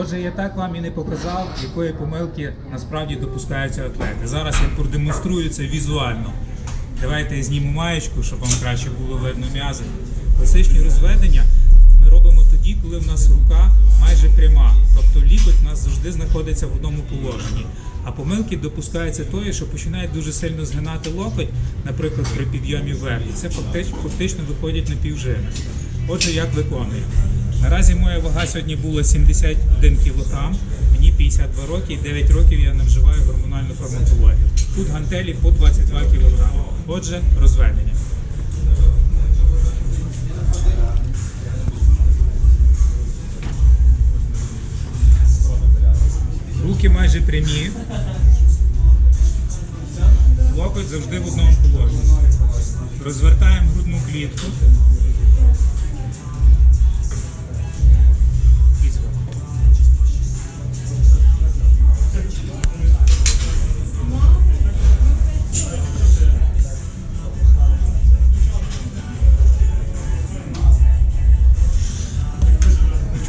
Отже, я так вам і не показав, якої помилки насправді допускаються атлети. Зараз я продемонструю це візуально. Давайте я зніму маєчку, щоб вам краще було видно м'язи. Класичні розведення ми робимо тоді, коли в нас рука майже пряма. Тобто лікоть у нас завжди знаходиться в одному положенні. А помилки допускаються тої, що починають дуже сильно згинати локоть, наприклад, при підйомі вверх. І це фактично, фактично виходять на півжини. Отже, як виконуємо? Наразі моя вага сьогодні була 71 кг, мені 52 роки і 9 років я не вживаю гормональну фармакологію. Тут гантелі по 22 кг. Отже, розведення. Руки майже прямі. Локоть завжди в одному положенні. Розвертаємо грудну клітку.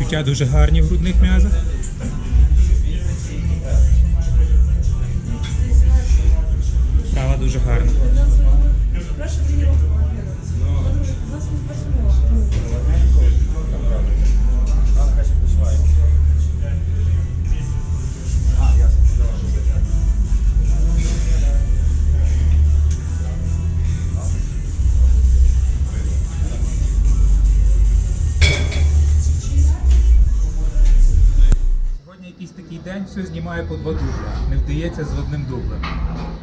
Відчуття дуже гарні в грудних м'язах. День, все знімаю по два дубля, Не вдається з одним дублем.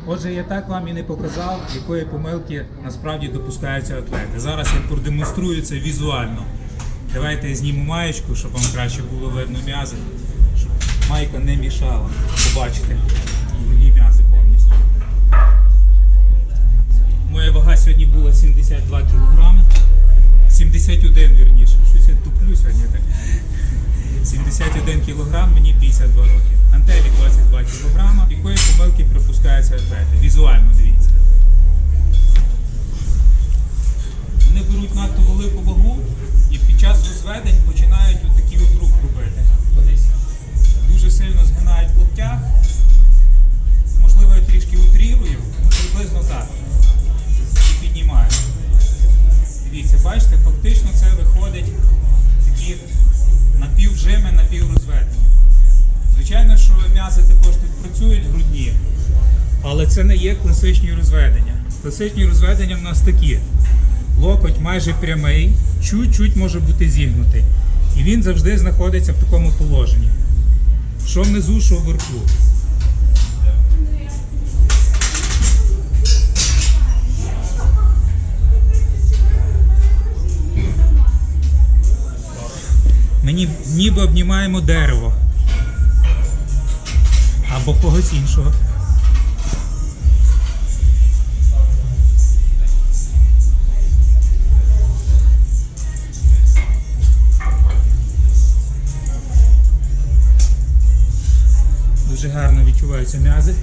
Отже, я так вам і не показав, якої помилки насправді допускаються атлети. Зараз я продемонструю це візуально. Давайте я зніму маєчку, щоб вам краще було видно м'язи, щоб майка не мішала. Побачите її м'язи 71 кг, мені 52 роки. Антелі 22 кг. Якої помилки припускаються атлети? Візуально дивіться. Вони беруть надто велику вагу і під час розведень починають отакий от рух робити. Дуже сильно згинають в локтях. Можливо, я трішки утрірую, ну приблизно так. І піднімаю. Дивіться, бачите, фактично це виходить такі напівжими, напіврозведення. Звичайно, що м'язи також тут працюють грудні, але це не є класичні розведення. Класичні розведення в нас такі. Локоть майже прямий, чуть-чуть може бути зігнутий. І він завжди знаходиться в такому положенні. Що внизу, що вверху. Ні- ніби обнімаємо дерево. Або когось іншого. Дуже гарно відчуваються м'язи.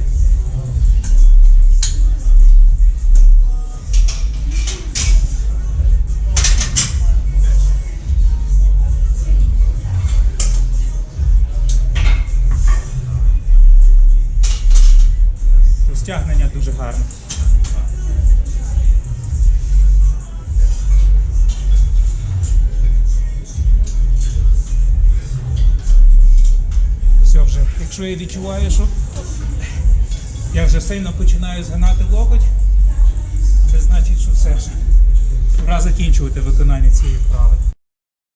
Розтягнення дуже гарне. Все вже. Якщо я відчуваю, що я вже сильно починаю згинати локоть, це значить, що все вже. Пора закінчувати виконання цієї вправи.